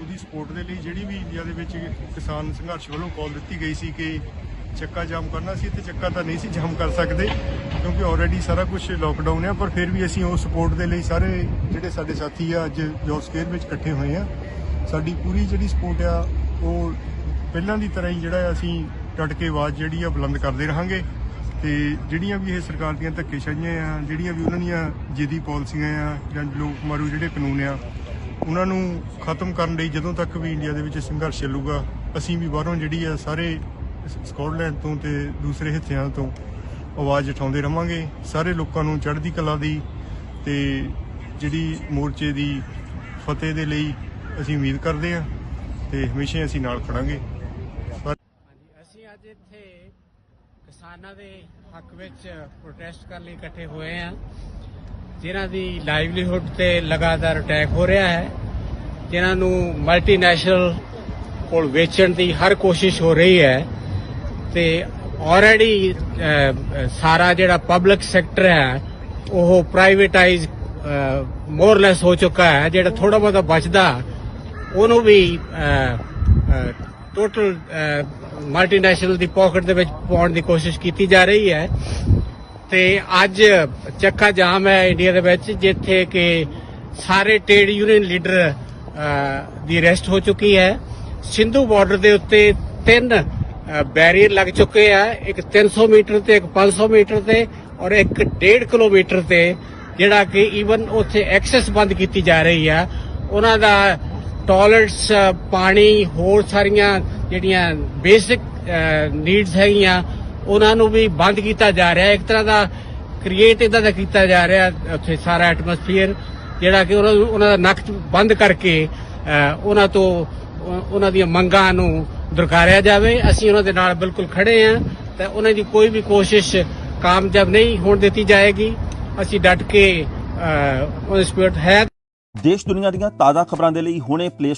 ਉਹਦੀ ਸਪੋਰਟ ਦੇ ਲਈ ਜਿਹੜੀ ਵੀ ਇੰਡੀਆ ਦੇ ਵਿੱਚ ਕਿਸਾਨ ਸੰਘਰਸ਼ ਵੱਲੋਂ ਕਾਲ ਦਿੱਤੀ ਗਈ ਸੀ ਕਿ ਚੱਕਾ ਜਾਮ ਕਰਨਾ ਸੀ ਤੇ ਚੱਕਾ ਤਾਂ ਨਹੀਂ ਸੀ ਜਾਮ ਕਰ ਸਕਦੇ, ਕਿਉਂਕਿ ਆਲਰੇਡੀ ਸਾਰਾ ਕੁਝ ਲੋਕਡਾਊਨ ਹੈ ਪਰ ਫਿਰ ਵੀ ਅਸੀਂ ਉਹ ਸਪੋਰਟ ਦੇ ਲਈ ਸਾਰੇ ਜਿਹੜੇ ਸਾਡੇ ਸਾਥੀ ਆ, ਅੱਜ ਜੋਰ ਸਕੇਅਰ ਵਿੱਚ ਇਕੱਠੇ ਹੋਏ ਆ। ਸਾਡੀ ਪੂਰੀ ਜਿਹੜੀ ਸਪੋਰਟ ਆ, ਉਹ ਪਹਿਲਾਂ ਦੀ ਤਰ੍ਹਾਂ ਹੀ ਜਿਹੜਾ ਆ ਅਸੀਂ ਟੱਟ ਕੇ ਆਵਾਜ਼ ਜਿਹੜੀ ਆ ਬੁਲੰਦ ਕਰਦੇ ਰਹਾਂਗੇ। ਤੇ ਜਿਹੜੀਆਂ ਵੀ ਇਹ ਸਰਕਾਰ ਦੀਆਂ ਧੱਕੇਸ਼ਾਹੀਆਂ ਆ, ਜਿਹੜੀਆਂ ਵੀ ਉਹਨਾਂ ਦੀਆਂ ਜਿੱਦੀ ਪਾਲਿਸੀਆਂ ਆ, ਜਾਂ ਲੋਕ ਮਾਰੂ ਜਿਹੜੇ ਕਾਨੂੰਨ ਆ ਉਹਨਾਂ ਨੂੰ ਖਤਮ ਕਰਨ ਲਈ ਜਦੋਂ ਤੱਕ ਵੀ ਇੰਡੀਆ ਦੇ ਵਿੱਚ ਸੰਘਰਸ਼ ਚੱਲੂਗਾ, ਅਸੀਂ ਵੀ ਬਾਹਰੋਂ ਜਿਹੜੀ ਆ ਸਾਰੇ ਸ- ਸਕਾਟਲੈਂਡ ਤੋਂ ਤੇ ਦੂਸਰੇ ਹਿੱਸਿਆਂ ਤੋਂ ਆਵਾਜ਼ ਉਠਾਉਂਦੇ ਰਵਾਂਗੇ। ਸਾਰੇ ਲੋਕਾਂ ਨੂੰ ਚੜ੍ਹਦੀ ਕਲਾ ਦੀ ਤੇ ਜਿਹੜੀ ਮੋਰਚੇ ਦੀ ਫਤਿਹ ਦੇ ਲਈ ਅਸੀਂ ਉਮੀਦ ਕਰਦੇ ਹਾਂ ਤੇ ਹਮੇਸ਼ਾ ਅਸੀਂ ਨਾਲ ਖੜਾਂਗੇ। ਅਸੀਂ ਅੱਜ ਇੱਥੇ ਕਿਸਾਨਾਂ ਦੇ ਹੱਕ ਵਿੱਚ ਪ੍ਰੋਟੈਸਟ ਕਰਨ ਲਈ ਇਕੱਠੇ ਹੋਏ ਹਾਂ। ਜਿਨ੍ਹਾਂ ਦੀ ਲਾਈਵਲੀਹੁੱਡ ਤੇ ਲਗਾਤਾਰ ਅਟੈਕ ਹੋ ਰਿਹਾ ਹੈ, ਜਿਨ੍ਹਾਂ ਨੂੰ ਮਲਟੀਨੈਸ਼ਨਲ ਕੋਲ ਵੇਚਣ ਦੀ ਹਰ ਕੋਸ਼ਿਸ਼ ਹੋ ਰਹੀ ਹੈ, ਤੇ ਆਲਰੇਡੀ ਸਾਰਾ ਜਿਹੜਾ ਪਬਲਿਕ ਸੈਕਟਰ ਹੈ, ਉਹ ਪ੍ਰਾਈਵੇਟਾਈਜ਼ ਮੋਰਲੈਸ ਹੋ ਚੁੱਕਾ ਹੈ, ਜਿਹੜਾ ਥੋੜਾ ਬਹੁਤਾ ਬਚਦਾ, ਉਹਨੂੰ ਵੀ ਟੋਟਲ ਮਲਟੀਨੈਸ਼ਨਲ ਦੀ ਪਾਕਟ ਦੇ ਵਿੱਚ ਪਾਉਣ ਦੀ ਕੋਸ਼ਿਸ਼ ਕੀਤੀ ਜਾ ਰਹੀ ਹੈ। ਤੇ ਅੱਜ ਚੱਕਾ ਜਾਮ ਹੈ ਇੰਡੀਆ ਦੇ ਵਿੱਚ, ਜਿੱਥੇ ਕਿ ਸਾਰੇ ਟ੍ਰੇਡ ਯੂਨੀਅਨ ਲੀਡਰ ਦੀ ਅਰੈਸਟ ਹੋ ਚੁੱਕੀ ਹੈ। ਸਿੰਧੂ ਬਾਰਡਰ ਦੇ ਉੱਤੇ ਤਿੰਨ ਬੈਰੀਅਰ ਲੱਗ ਚੁੱਕੇ ਆ। ਇੱਕ 300 ਮੀਟਰ ਤੇ, ਇੱਕ 500 ਮੀਟਰ ਤੇ ਔਰ ਇੱਕ 1.5 ਕਿਲੋਮੀਟਰ ਤੇ, ਜਿਹੜਾ ਕਿ ਈਵਨ ਉੱਥੇ ਐਕਸੈਸ ਬੰਦ ਕੀਤੀ ਜਾ ਰਹੀ ਆ। ਉਹਨਾਂ ਦਾ ਟਾਇਲਟਸ ਪਾਣੀ, ਹੋਰ ਸਾਰੀਆਂ ਜਿਹੜੀਆਂ ਬੇਸਿਕ ਨੀਡਸ ਹੈਗੀਆਂ ਉਹਨਾਂ ਨੂੰ ਵੀ ਬੰਦ ਕੀਤਾ ਜਾ ਰਿਹਾ ਇੱਕ ਤਰ੍ਹਾਂ ਦਾ ਕ੍ਰੀਏਟ ਇਦਾਂ ਦਾ ਕੀਤਾ ਜਾ ਰਿਹਾ ਉੱਥੇ ਸਾਰਾ ਐਟਮੋਸਫੀਅਰ ਜਿਹੜਾ ਕਿ ਉਹਨਾਂ ਨੂੰ ਉਹਨਾਂ ਦਾ ਨੱਕ ਬੰਦ ਕਰਕੇ ਅਹ, ਉਹਨਾਂ ਤੋਂ ਉਹਨਾਂ ਦੀਆਂ ਮੰਗਾਂ ਨੂੰ ਦੁਰਕਾਰਿਆ ਜਾਵੇ। ਅਸੀਂ ਉਹਨਾਂ ਦੇ ਨਾਲ ਬਿਲਕੁਲ ਖੜੇ ਹਾਂ। ਤਾਂ ਉਹਨਾਂ ਦੀ ਕੋਈ ਵੀ ਕੋਸ਼ਿਸ਼ ਕਾਮਯਾਬ ਨਹੀਂ ਹੋਣ ਦਿੱਤੀ ਜਾਏਗੀ। ਅਸੀਂ ਡਟ ਕੇ ਅਹ, ਸਪਿਰਟ ਹੈ। ਦੇਸ਼ ਦੁਨੀਆ ਦੀਆਂ ਤਾਜ਼ਾ ਖਬਰਾਂ ਦੇ ਲਈ ਹੁਣੇ ਪਲੇ